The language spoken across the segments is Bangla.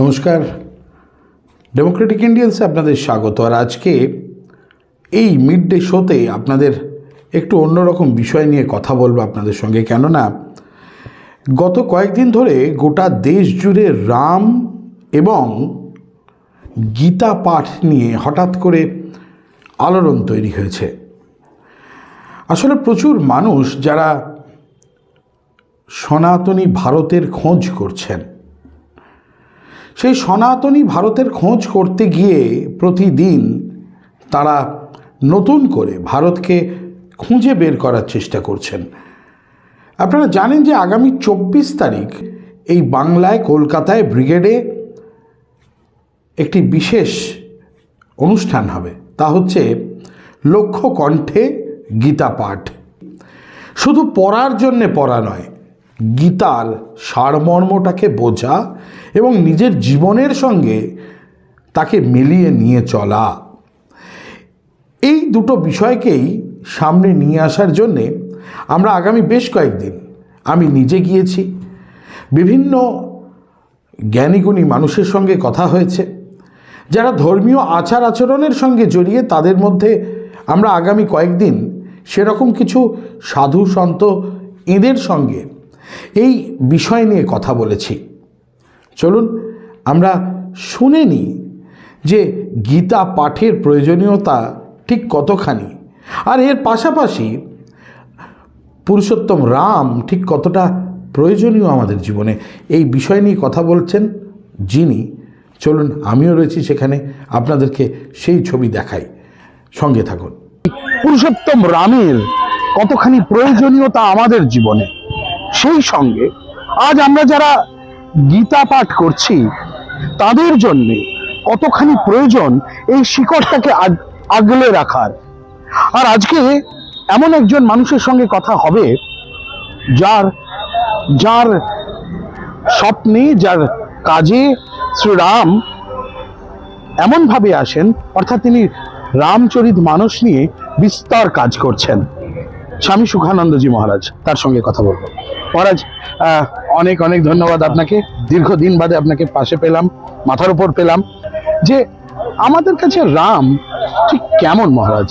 নমস্কার। ডেমোক্রেটিক ইন্ডিয়ান্সে আপনাদের স্বাগত। আর আজকে এই মিড ডে শোতে আপনাদের একটু অন্যরকম বিষয় নিয়ে কথা বলব আপনাদের সঙ্গে। কেননা গত কয়েকদিন ধরে গোটা দেশ জুড়ে রাম এবং গীতা পাঠ নিয়ে হঠাৎ করে আলোড়ন তৈরি হয়েছে। আসলে প্রচুর মানুষ যারা সনাতনী ভারতের খোঁজ করছেন সেই সনাতনী ভারতের খোঁজ করতে গিয়ে প্রতিদিন তারা নতুন করে ভারতকে খুঁজে বের করার চেষ্টা করছেন। আপনারা জানেন যে আগামী চব্বিশ তারিখ এই বাংলায় কলকাতায় ব্রিগেডে একটি বিশেষ অনুষ্ঠান হবে। তা হচ্ছে লক্ষ্য কণ্ঠে গীতা পাঠ। শুধু পড়ার জন্যে পড়া নয়, গীতার সারমর্মটাকে বোঝা এবং নিজের জীবনের সঙ্গে তাকে মিলিয়ে নিয়ে চলা। এই দুটো বিষয়কেই সামনে নিয়ে আসার জন্যে আমরা আগামী বেশ কয়েকদিন আমি নিজে গিয়েছি। বিভিন্ন জ্ঞানীগুণী মানুষের সঙ্গে কথা হয়েছে। যারা ধর্মীয় আচার আচরণের সঙ্গে জড়িয়ে তাদের মধ্যে আমরা আগামী কয়েকদিন সেরকম কিছু সাধু সন্ত এদের সঙ্গে এই বিষয় নিয়ে কথা বলেছি। চলুন, আমরা শুনে নিই যে গীতা পাঠের প্রয়োজনীয়তা ঠিক কতখানি। আর এর পাশাপাশি পুরুষোত্তম রাম ঠিক কতটা প্রয়োজনীয় আমাদের জীবনে। এই বিষয় নিয়ে কথা বলছেন যিনি। চলুন, আমিও রয়েছি সেখানে, আপনাদেরকে সেই ছবি দেখাই। সঙ্গে থাকুন। পুরুষোত্তম রামের কতখানি প্রয়োজনীয়তা আমাদের জীবনে, সেই সঙ্গে আজ আমরা যারা গীতা পাঠ করছি, তাদের জন্য কতখানি প্রয়োজন এই শিকড়টাকে আগলে রাখার। আর আজকে এমন একজন মানুষের সঙ্গে কথা হবে, যার যার স্বপ্নে, যার কাজে শ্রীরাম এমনভাবে আসেন, অর্থাৎ তিনি রামচরিত মানুষ নিয়ে বিস্তর কাজ করছেন। স্বামী সুখানন্দজি মহারাজ, তার সঙ্গে কথা বলব। মহারাজ অনেক অনেক ধন্যবাদ আপনাকে। দীর্ঘদিন বাদে আপনাকে পাশে পেলাম, মাথার উপর পেলাম। যে আমাদের কাছে রাম, ঠিক কেমন মহারাজ?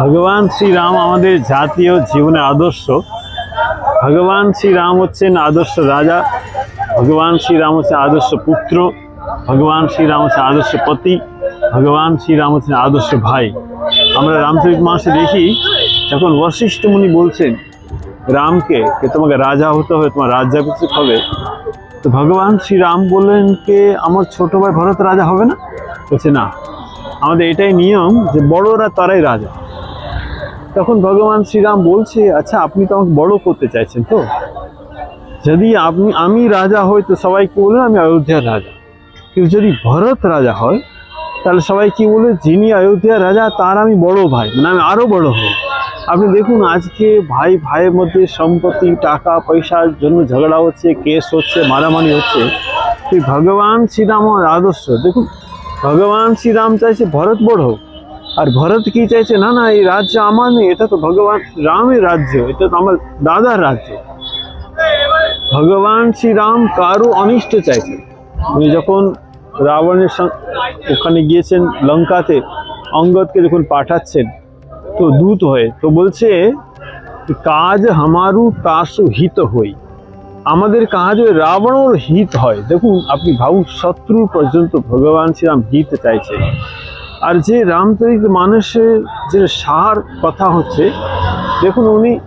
ভগবান শ্রীরাম আমাদের জাতীয় জীবনের আদর্শ। ভগবান শ্রীরাম হচ্ছেন আদর্শ রাজা, ভগবান শ্রীরাম হচ্ছে আদর্শ পুত্র, ভগবান শ্রীরাম হচ্ছে আদর্শ পতি, ভগবান শ্রীরাম হচ্ছেন আদর্শ ভাই। আমরা রামচরিত মাসে দেখি, যখন বশিষ্ঠ মুনি বলছেন রামকে, যে তোমাকে রাজা হতে হবে, তোমার রাজ্যাভিষেক হবে, তো ভগবান শ্রীরাম বললেন কে আমার ছোট ভাই ভরত রাজা হবে না? বলছে, না। আমাদের এটাই নিয়ম যে, বড়রা তারাই রাজা। তখন ভগবান শ্রীরাম বলছে আচ্ছা আপনি তো আমাকে বড় করতে চাইছেন তো? যদি আপনি, আমি রাজা হই, তো সবাই কি বলবেন আমি অযোধ্যার রাজা। কিন্তু যদি ভরত রাজা হয়, তাহলে সবাই কি বলবে, যিনি অযোধ্যার রাজা, তার আমি বড় ভাই মানে আমি আরও বড় হই আপনি দেখুন, আজকে ভাই, ভাইয়ের মধ্যে সম্পত্তি টাকা, পয়সার জন্য ঝগড়া হচ্ছে, কেস হচ্ছে, মারামারি হচ্ছে। তুই ভগবান শ্রীরাম আমার আদর্শ। দেখুন, ভগবান শ্রীরাম চাইছে ভরত বড় হোক। আর ভরত কি চাইছে? না না, এই রাজ্য আমার নেই, এটা তো ভগবান রামের রাজ্য, এটা তো আমার দাদার রাজ্য। ভগবান শ্রীরাম কারও অনিষ্ট চাইছেন উনি যখন রাবণের ওখানে গিয়েছেন লঙ্কাতে, অঙ্গদকে যখন পাঠাচ্ছেন তো দূত হয়ে, তো বলছে, কাজ হামারু তাসু হিত হই। আমাদের কাজ ওই রাবণর হিত হয়। দেখুন, আপনি ভাবু শত্রু পর্যন্ত ভগবান শ্রীরাম হিত চাইছে। আর যে রামচরিত মানুষের যে সার কথা হচ্ছে, দেখুন, উনি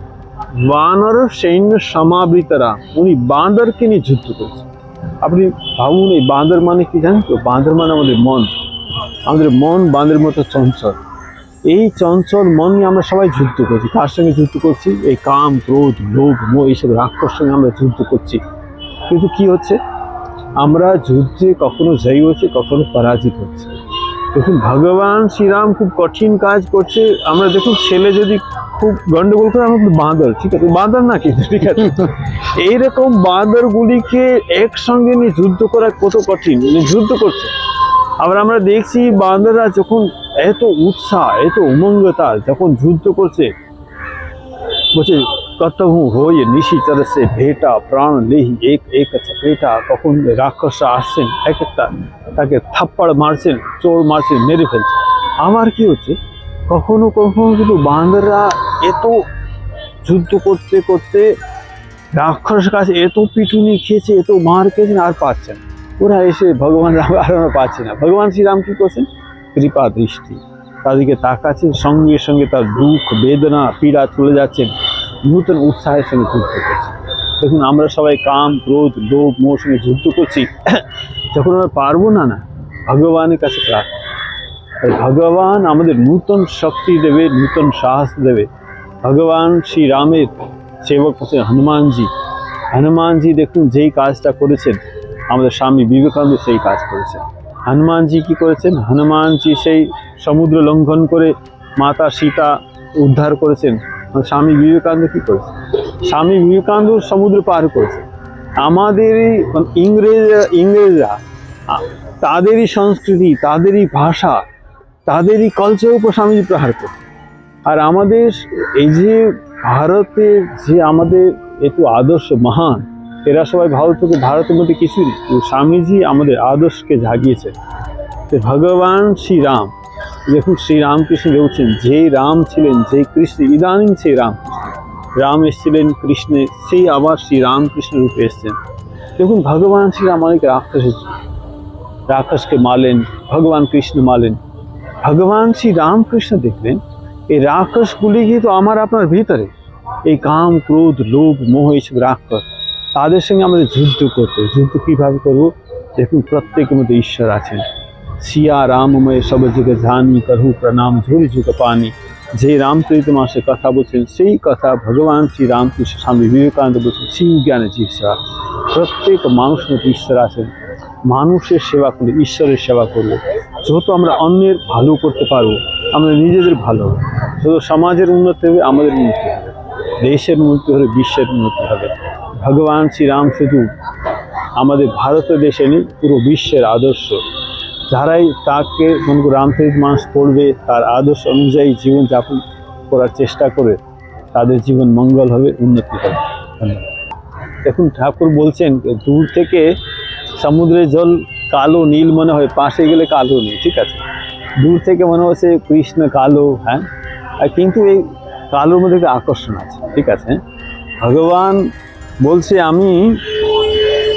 বানর সৈন্য সমাবৃতরা, উনি বাঁদরকে নিয়ে যুদ্ধ করছে। আপনি ভাবুন, এই বাঁদর মানে কি জানেন তো? বাঁদর মানে আমাদের মন। আমাদের মন বাঁদর মতো চঞ্চল। এই চঞ্চল মন নিয়ে আমরা সবাই যুদ্ধ করছি। কার সঙ্গে যুদ্ধ করছি? এই কাম ক্রোধ লোভ মোহ এইসব রাক্ষস সঙ্গে আমরা যুদ্ধ করছি। কিন্তু কি হচ্ছে? আমরা যুদ্ধে কখনো জয়ী হচ্ছে কখনো পরাজিত হচ্ছে দেখুন ভগবান শ্রীরাম খুব কঠিন কাজ করছে। আমরা দেখুন ছেলে যদি খুব গন্ডগোল করে আমরা বলি, বাঁদর ঠিক আছে? বাঁদর না কিন্তু ঠিক আছে? এইরকম বাঁদরগুলিকে একসঙ্গে নিয়ে যুদ্ধ করা কত কঠিন? মানে যুদ্ধ করছে। আবার আমরা দেখছি বাঁদররা যখন এত উৎসাহ, এত উমঙ্গতা, যখন যুদ্ধ করছে, বলছে কতহু হয়ে নিশিচর সে ভেটা, প্রাণ লেহি, এক এক চপেটা কখন রাক্ষসরা আসছেন, এক একটা তাকে থাপ্পড় মারছেন, চোর মারছেন, মেরে ফেলছেন আবার কি হচ্ছে কখনো কখনো কিন্তু বান্দররা এত যুদ্ধ করতে করতে রাক্ষস কাছে এত পিটুনি খেয়েছে, এত মার খেয়েছেন আর পাচ্ছেন। ওরা এসে ভগবান রাম আর আমরা পাচ্ছি না। ভগবান শ্রীরাম কি করছেন? কৃপা দৃষ্টি। তাদেরকে তাকাচ্ছেন, সঙ্গে সঙ্গে তার দুঃখ, বেদনা, পীড়া চলে যাচ্ছেন। নূতন উৎসাহের সঙ্গে যুদ্ধ করছেন। দেখুন, আমরা সবাই কাম, ক্রোধ, লোভ মোর সঙ্গে যুদ্ধ করছি। যখন আমরা পারব না না, ভগবানের কাছে প্রার্থনা। ভগবান আমাদের নূতন শক্তি দেবে, নূতন সাহস দেবে। ভগবান শ্রী রামের সেবক হচ্ছেন হনুমানজি। হনুমানজি দেখুন যেই কাজটা করেছেন আমাদের স্বামী বিবেকানন্দ সেই কাজ করেছেন হনুমানজি কি করেছেন? হনুমানজি সেই সমুদ্র লঙ্ঘন করে মাতা সীতা উদ্ধার করেছেন। স্বামী বিবেকানন্দ কি করেছেন স্বামী বিবেকানন্দ সমুদ্র পার করেছেন আমাদেরই ইংরেজ ইংরেজরা, তাদেরই সংস্কৃতি, তাদেরই ভাষা, তাদেরই কালচারের উপর স্বামীজি প্রহার করছে। আর আমাদের এই যে ভারতের যে আমাদের এত আদর্শ, মহান এরা সবাই ভারত থেকে, ভারতের মধ্যে কিছুই নেই। স্বামীজি আমাদের আদর্শকে জাগিয়েছে। তো ভগবান শ্রীরাম, দেখুন শ্রীরামকৃষ্ণ বলছেন, যে রাম ছিলেন, যে কৃষ্ণ, ইদানিং সেই রাম। রাম এসেছিলেন কৃষ্ণে সেই আবার শ্রীরামকৃষ্ণ রূপে এসেছেন। দেখুন ভগবান শ্রীরাম অনেক রাক্ষস রাক্ষসকে মারলেন, ভগবান কৃষ্ণ মারলেন। ভগবান শ্রী রামকৃষ্ণ দেখলেন, এই রাক্ষসগুলি কিন্তু আমার আপনার ভিতরে। এই কাম, ক্রোধ, লোভ, মোহ, এইসব রাক্ষস তাদের সঙ্গে আমাদের যুদ্ধ করতে। যুদ্ধ কীভাবে করব? দেখুন, প্রত্যেকের মধ্যে ঈশ্বর আছেন। শিয়া রামময় সব যুগে জানি করহু, প্রণাম ঝুরি যুগ, পানি। যে রামচরিত মাসে কথা বলছেন, সেই কথা ভগবান শ্রী রামকৃষ্ণ স্বামী বিবেকানন্দ বলছেন, শিব জ্ঞানে ঈশ্বর। প্রত্যেক মানুষের মধ্যে ঈশ্বর আছেন। মানুষের সেবা করলে ঈশ্বরের সেবা করলে যত আমরা অন্যের ভালো করতে পারব আমরা নিজেদের ভালো হবে। শুধু সমাজের উন্নতি হবে, আমাদের উন্নতি হবে। দেশের উন্নতি হবে বিশ্বের উন্নতি হবে। ভগবান শ্রীরাম শুধু আমাদের ভারতের দেশে নেই, পুরো বিশ্বের আদর্শ। যারাই তাকে মনে করো রামচরিত মানুষ পড়বে তার আদর্শ অনুযায়ী জীবনযাপন করার চেষ্টা করে, তাদের জীবন মঙ্গল হবে, উন্নতি হবে। দেখুন, ঠাকুর বলছেন দূর থেকে সমুদ্রের জল কালো, নীল মনে হয়, পাশে গেলে কালো নেই, ঠিক আছে? দূর থেকে মনে হচ্ছে কৃষ্ণ কালো হ্যাঁ? কিন্তু এই কালোর মধ্যে একটা আকর্ষণ আছে, ঠিক আছে? ভগবান বলছে, আমি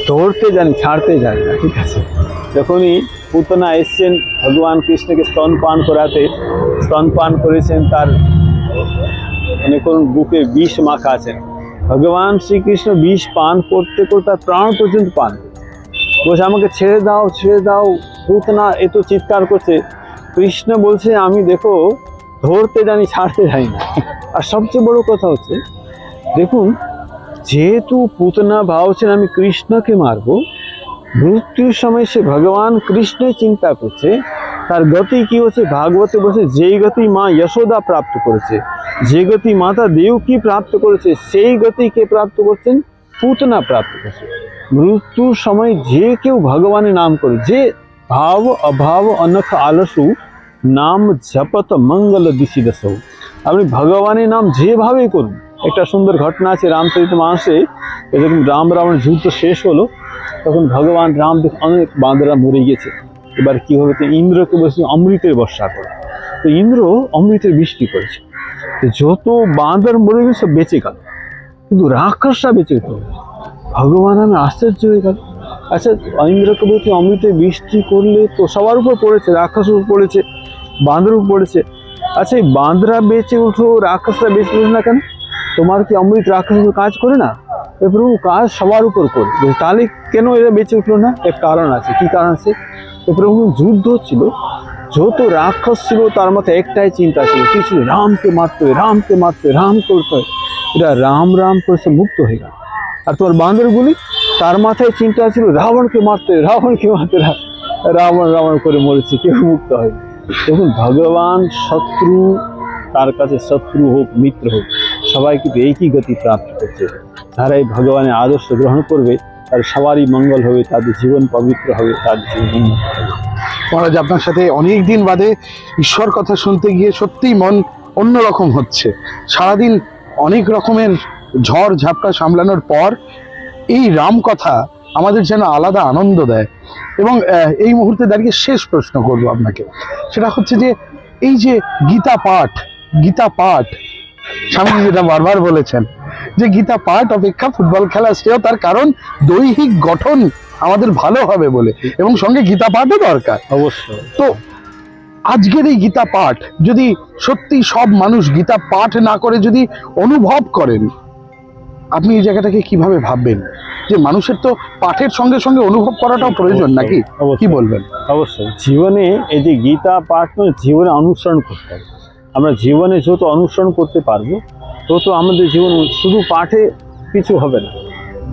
ধরতে জানি, ছাড়তে জানি না, ঠিক আছে? যখনই পুতনা এসছেন, ভগবান কৃষ্ণকে স্তনপান করাতে স্তনপান করেছেন, তার মানে কোন বুকে বিষ মাখা আছেন ভগবান শ্রীকৃষ্ণ বিষ পান করতে করতে তার প্রাণ পর্যন্ত পান। বলছে, আমাকে ছেড়ে দাও ছেড়ে দাও। পুতনা এত চিৎকার করছে। কৃষ্ণ বলছে, আমি দেখো, ধরতে জানি, ছাড়তে জানি না। আর সবচেয়ে বড় কথা হচ্ছে, দেখুন যেহেতু পুতনা ভাবছেন আমি কৃষ্ণকে মারবো, মৃত্যুর সময় সে ভগবান কৃষ্ণের চিন্তা করছে, তার গতি কি হচ্ছে? ভাগবতে বলছে, যেই গতি মা যশোদা প্রাপ্ত করেছে, যে গতি মাতা দেব কি প্রাপ্ত করেছে, সেই গতি কে প্রাপ্ত করছেন? পুতনা প্রাপ্ত করছে। মৃত্যুর সময় যে কেউ ভগবানের নাম করে, যে ভাব, অভাব অনখ আলসু, নাম জপত, মঙ্গল দিশি দশৌ আপনি ভগবানের নাম যেভাবেই করুন একটা সুন্দর ঘটনা আছে, রামচরিত মাসে যখন রাম রাবণ যুদ্ধ শেষ হলো, তখন ভগবান রাম দেখ অনেক বাঁদরা মরে গেছে। এবার কি হবে? তো ইন্দ্রকে বলছে, অমৃতের বর্ষা করে। তো ইন্দ্র অমৃতের বৃষ্টি করেছে। তো যত বাঁদর মরে গেছে বেঁচে গেল। কিন্তু রাক্ষসরা বেঁচে গেল। ভগবান আমি আশ্চর্য হয়ে গেল। আচ্ছা ইন্দ্রকে বলছে, অমৃতের বৃষ্টি করলে তো সবার উপর পড়েছে, রাক্ষসের উপর পড়েছে বাঁদর উপর পড়েছে। আচ্ছা এই বাঁদরা বেঁচে উঠো রাক্ষসরা বেঁচে উঠো না কেন? তোমার কি অমৃত উপর কাজ করে না? এ প্রভু, কাজ সবার উপর করে। তাহলে কেন এরা বেঁচে উঠল না? এক কারণ আছে। কি কারণ আছে? তো প্রভু যুদ্ধ হচ্ছিল যত রাক্ষস ছিল, তার মাথায় একটাই চিন্তা ছিল। কিছু রামকে মারতে রামকে মারতে রাম করতে এটা রাম রাম করে মুক্ত হয়ে গেল। আর তোমার বান্দরগুলি তার মাথায় চিন্তা ছিল, রাবণকে মারতে রাবণকে মারতে। রাবণ রাবণ করে মরেছে, কেউ মুক্ত হয় দেখুন, ভগবান শত্রু, তার কাছে শত্রু হোক, মিত্র হোক সবাই কিন্তু একই গতি প্রাপ্ত করছে। যারা এই ভগবানের আদর্শ গ্রহণ করবে, তার সবারই মঙ্গল হবে, তাদের জীবন পবিত্র হবে তাদের জীবন মহারাজ, আপনার সাথে অনেক দিন বাদে ঈশ্বর কথা শুনতে গিয়ে সত্যিই মন অন্যরকম হচ্ছে। সারাদিন অনেক রকমের ঝড়, ঝাপটা সামলানোর পর এই রাম কথা আমাদের যেন আলাদা আনন্দ দেয়। এবং এই মুহূর্তে দাঁড়িয়ে শেষ প্রশ্ন করব আপনাকে। সেটা হচ্ছে যে, এই যে গীতা পাঠ গীতা পাঠ স্বামীজি যেটা বারবার বলেছেন যে গীতা পাঠ অপেক্ষা ফুটবল খেলা শ্রেয় তার কারণ দৈহিক গঠন আমাদের ভালো হবে বলে। এবং সঙ্গে গীতা পাঠও দরকার। অবশ্যই। তো আজকের এই গীতা পাঠ যদি সত্যি সব মানুষ গীতা পাঠ না করে যদি অনুভব করেন আপনি এই জায়গাটাকে কীভাবে ভাববেন? যে মানুষের তো পাঠের সঙ্গে সঙ্গে অনুভব করাটাও প্রয়োজন নাকি? কি বলবেন? অবশ্যই। জীবনে এই যে গীতা পাঠ জীবনে অনুসরণ করতে হবে। আমরা জীবনে যত অনুসরণ করতে পারবো তত আমাদের জীবন শুধু পাঠে কিছু হবে না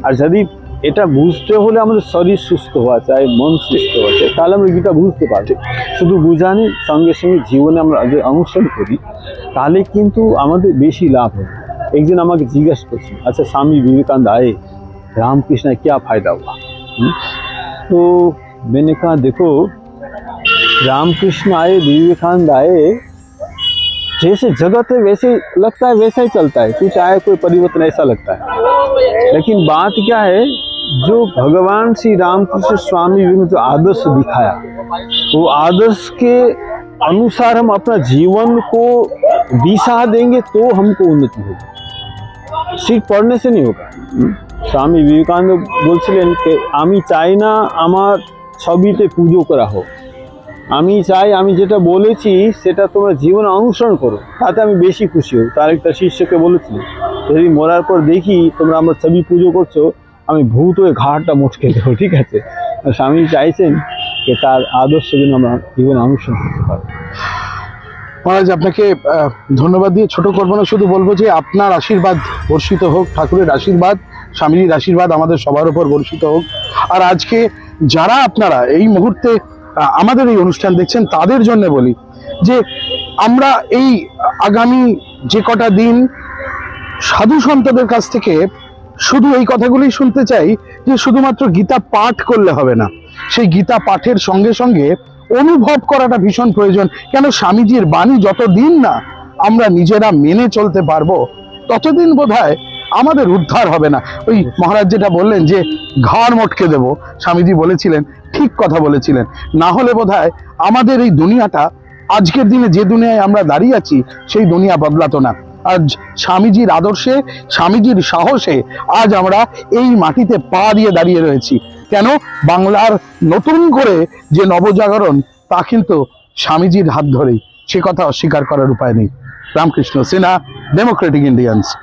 আর যদি এটা বুঝতে হলে আমাদের শরীর সুস্থ হওয়া চাই মন সুস্থ হওয়া চাই তাহলে আমরা গীতা বুঝতে পারবো শুধু বুঝানি সঙ্গে সঙ্গে জীবনে আমরা যদি অনুসরণ করি তাহলে কিন্তু আমাদের বেশি লাভ হবে একদিন আমাকে জিজ্ঞাসা করছে আচ্ছা স্বামী विवेकानंद आए रामकृष्ण का क्या फायदा हुआ हम्म? तो मैंने कहा देखो रामकृष्ण आए विवेकानंद आए जैसे जगत है वैसे लगता है वैसा ही चलता है कुछ आए कोई परिवर्तन ऐसा लगता है लेकिन बात क्या है जो भगवान श्री रामकृष्ण स्वामी जी ने जो आदर्श दिखाया वो आदर्श के अनुसार हम अपना जीवन को दिशा देंगे तो हमको उन्नति होगी सिर्फ पढ़ने से नहीं होगा স্বামী বিবেকানন্দ বলছিলেন যে আমি চাই না আমার ছবিতে পুজো করা হোক আমি চাই, আমি যেটা বলেছি, সেটা তোমরা জীবনে অনুসরণ করো। তাতে আমি বেশি খুশি হই তার একটা শিষ্যকে বলেছি যদি মরার পর দেখি তোমরা আমার ছবি পুজো করছ, আমি ভূত হয়ে ঘাটটা মুটকে দেবো ঠিক আছে? স্বামী চাইছেন যে তার আদর্শ যেন আমরা জীবনে অনুসরণ করতে পারি। মহারাজ, আপনাকে ধন্যবাদ দিয়ে ছোট করব না, শুধু বলব যে আপনার আশীর্বাদ বর্ষিত হোক, ঠাকুরের আশীর্বাদ স্বামীর আশীর্বাদ আমাদের সবার উপর বর্ষিত হোক। আর আজকে যারা আপনারা এই মুহূর্তে আমাদের এই অনুষ্ঠান দেখছেন, তাদের জন্য বলি যে আমরা এই আগামী যে কটা দিন সাধু সন্তদের কাছ থেকে শুধু এই কথাগুলি শুনতে চাই যে শুধুমাত্র গীতা পাঠ করলে হবে না, সেই গীতা পাঠের সঙ্গে সঙ্গে অনুভব করাটা ভীষণ প্রয়োজন। কেন স্বামীজির বাণী যতদিন না আমরা নিজেরা মেনে চলতে পারব, ততদিন বোধ আমাদের উদ্ধার হবে না। ওই মহারাজ যেটা বললেন যে, ঘাড় মটকে দেব, স্বামীজি বলেছিলেন, ঠিক কথা বলেছিলেন। না হলে বোধ আমাদের এই দুনিয়াটা, আজকের দিনে যে দুনিয়ায় আমরা দাঁড়িয়ে আছি, সেই দুনিয়া বদলাতো না। আজ স্বামীজির আদর্শে, স্বামীজির সাহসে, আজ আমরা এই মাটিতে পা দিয়ে দাঁড়িয়ে রয়েছি। কেন? বাংলার নতুন করে যে নবজাগরণ, তা কিন্তু স্বামীজির হাত ধরেই। সে কথা অস্বীকার করার উপায় নেই। Ramakrishna Sinha Democratic Indians